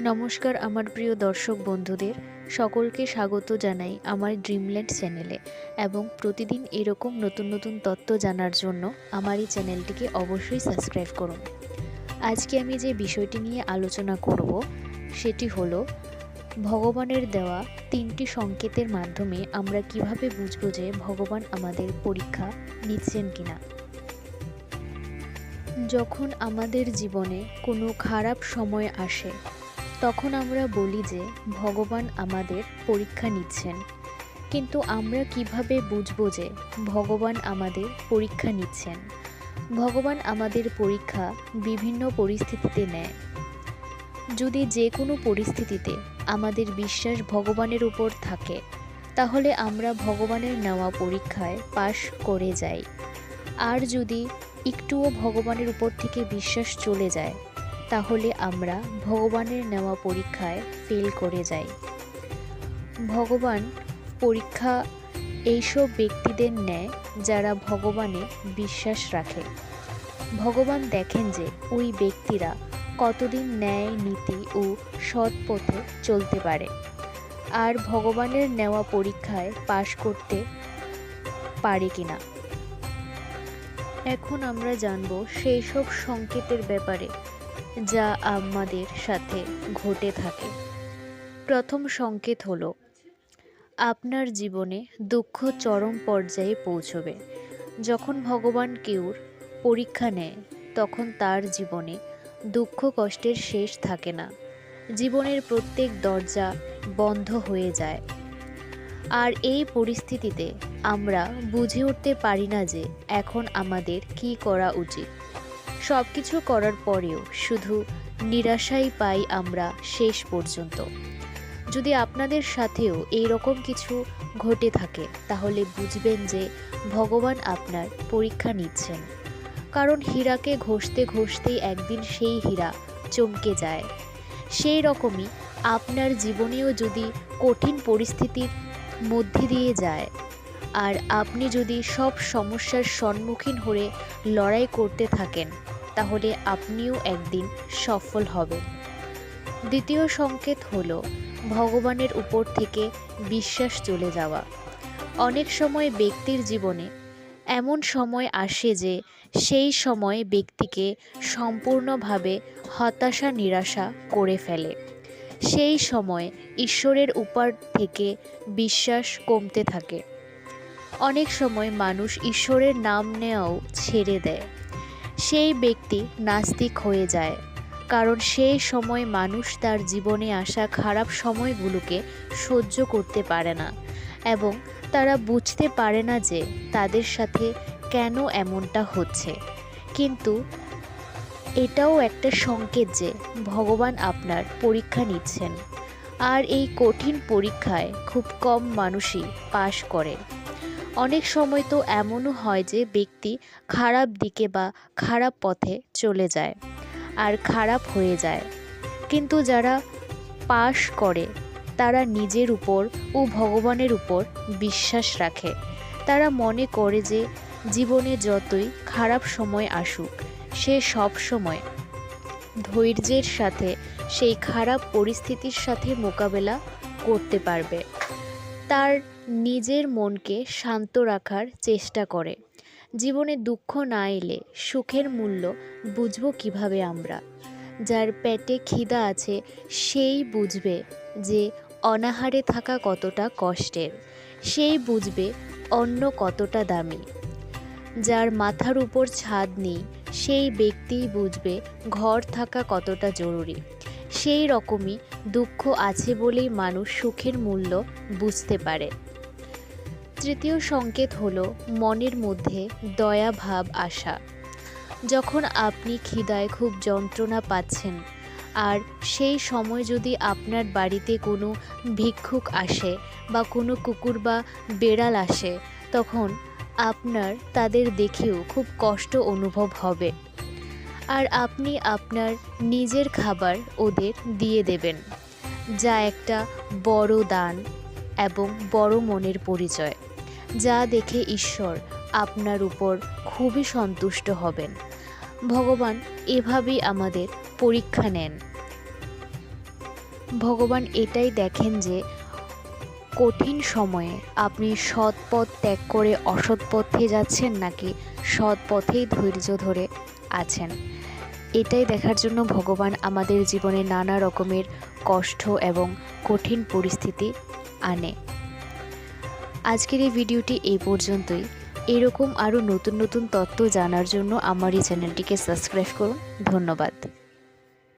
নমস্কার আমার প্রিয় দর্শক বন্ধুদের, সকলকে স্বাগত জানাই আমার ড্রিমল্যান্ড চ্যানেলে এবং প্রতিদিন এরকম নতুন নতুন তত্ত্ব জানার জন্য আমার এই চ্যানেলটিকে অবশ্যই সাবস্ক্রাইব করুন। আজকে আমি যে বিষয়টি নিয়ে আলোচনা করব, সেটি হলো ভগবানের দেওয়া তিনটি সংকেতের মাধ্যমে আমরা কীভাবে বুঝব যে ভগবান আমাদের পরীক্ষা নিচ্ছেন কিনা। যখন আমাদের জীবনে কোনো খারাপ সময় আসে তখন আমরা বলি যে, ভগবান আমাদের পরীক্ষা নিচ্ছেন। কিন্তু আমরা কীভাবে বুঝব যে, ভগবান আমাদের পরীক্ষা নিচ্ছেন? ভগবান আমাদের পরীক্ষা বিভিন্ন পরিস্থিতিতে নেয়। যদি যে কোনো পরিস্থিতিতে আমাদের বিশ্বাস ভগবানের উপর থাকে, তাহলে আমরা ভগবানের নেওয়া পরীক্ষায় পাশ করে যাই। আর যদি একটুও ভগবানের উপর থেকে বিশ্বাস চলে যায় তাহলে আমরা ভগবানের নেওয়া পরীক্ষায় ফেল করে যাই। ভগবান পরীক্ষা এইসব ব্যক্তিদের নেয় যারা ভগবানে বিশ্বাস রাখে। ভগবান দেখেন যে ওই ব্যক্তিরা কতদিন ন্যায়, নীতি ও সৎ পথে চলতে পারে। আর ভগবানের নেওয়া পরীক্ষায় পাশ করতে পারে কিনা। এখন আমরা জানব সেই সব সংকেতের ব্যাপারে। যা আমাদের সাথে ঘটে থাকে। প্রথম সংকেত হলো, আপনার জীবনে দুঃখ চরম পর্যায়ে পৌঁছবে। যখন ভগবান কেউর পরীক্ষা নেয়, তখন তার জীবনে দুঃখ কষ্টের শেষ থাকে না। জীবনের প্রত্যেক দরজা বন্ধ হয়ে যায়। আর এই পরিস্থিতিতে আমরা বুঝে উঠতে পারি না যে এখন আমাদের কি করা উচিত। সব কিছু করার পরেও শুধু নিরাশাই পাই আমরা শেষ পর্যন্ত। যদি আপনাদের সাথেও এই রকম কিছু ঘটে থাকে, তাহলে বুঝবেন যে ভগবান আপনার পরীক্ষা নিচ্ছেন। কারণ হীরাকে ঘষতে ঘষতেই একদিন সেই হীরা চমকে যায়। সেই রকমই আপনার জীবনেও যদি কঠিন পরিস্থিতির মধ্যে দিয়ে যায়, আর আপনি যদি সব সমস্যার সম্মুখীন হয়ে লড়াই করতে থাকেন তাহলে আপনিও একদিন সফল হবেন। দ্বিতীয় সংকেত হলো ভগবানের উপর থেকে বিশ্বাস চলে যাওয়া। অনেক সময় ব্যক্তির জীবনে এমন সময় আসে যে সেই সময় ব্যক্তিকে সম্পূর্ণভাবে হতাশা, নিরাশা করে ফেলে। সেই সময় ঈশ্বরের উপর থেকে বিশ্বাস কমতে থাকে। অনেক সময় মানুষ ঈশ্বরের নাম নেওয়াও ছেড়ে দেয়। সেই ব্যক্তি নাস্তিক হয়ে যায়। কারণ সেই সময় মানুষ তার জীবনে আসা খারাপ সময়গুলোকে সহ্য করতে পারে না এবং তারা বুঝতে পারে না যে তাদের সাথে কেন এমনটা হচ্ছে। কিন্তু এটাও একটা সংকেত যে ভগবান আপনার পরীক্ষা নিচ্ছেন। আর এই কঠিন পরীক্ষায় খুব কম মানুষই পাশ করে। অনেক সময় তো এমনও হয় যে ব্যক্তি খারাপ দিকে বা খারাপ পথে চলে যায় আর খারাপ হয়ে যায়। কিন্তু যারা পাশ করে, তারা নিজের উপর ও ভগবানের উপর বিশ্বাস রাখে। তারা মনে করে যে জীবনে যতই খারাপ সময় আসুক, সে সব সময় ধৈর্যের সাথে, সেই খারাপ পরিস্থিতির সাথে মোকাবেলা করতে পারবে। তার নিজের মনকে শান্ত রাখার চেষ্টা করে। জীবনে দুঃখ না এলে সুখের মূল্য বুঝব কীভাবে আমরা? যার পেটে খিদা আছে, সেই বুঝবে যে অনাহারে থাকা কতটা কষ্টের। সেই বুঝবে অন্য কতটা দামি। যার মাথার উপর ছাদ নেই, সেই ব্যক্তিই বুঝবে ঘর থাকা কতটা জরুরি। সেই রকমই দুঃখ আছে বলেই মানুষ সুখের মূল্য বুঝতে পারে। তৃতীয় সংকেত হলো মনের মধ্যে দয়া ভাব আসা। যখন আপনি খিদায় খুব যন্ত্রণা পাচ্ছেন, আর সেই সময় যদি আপনার বাড়িতে কোনো ভিক্ষুক আসে বা কোনো কুকুর বা বেড়াল আসে, তখন আপনার তাদের দেখেও খুব কষ্ট অনুভব হবে। আর আপনি আপনার নিজের খাবার ওদের দিয়ে দেবেন, যা একটা বড় দান এবং বড় মনের পরিচয়, যা দেখে ঈশ্বর আপনার উপর খুবই সন্তুষ্ট হবেন। ভগবান এভাবেই আমাদের পরীক্ষা নেন। ভগবান এটাই দেখেন যে কঠিন সময়ে আপনি সৎ পথ ত্যাগ করে অসৎ পথে যাচ্ছেন নাকি সৎ পথেই ধৈর্য ধরে আছেন। এটাই দেখার জন্য ভগবান আমাদের জীবনে নানা রকমের কষ্ট এবং কঠিন পরিস্থিতি আনে। আজকের এই ভিডিওটি এই পর্যন্তই। এরকম আরও নতুন নতুন তত্ত্ব জানার জন্য আমার এই চ্যানেলটিকে সাবস্ক্রাইব করুন। ধন্যবাদ।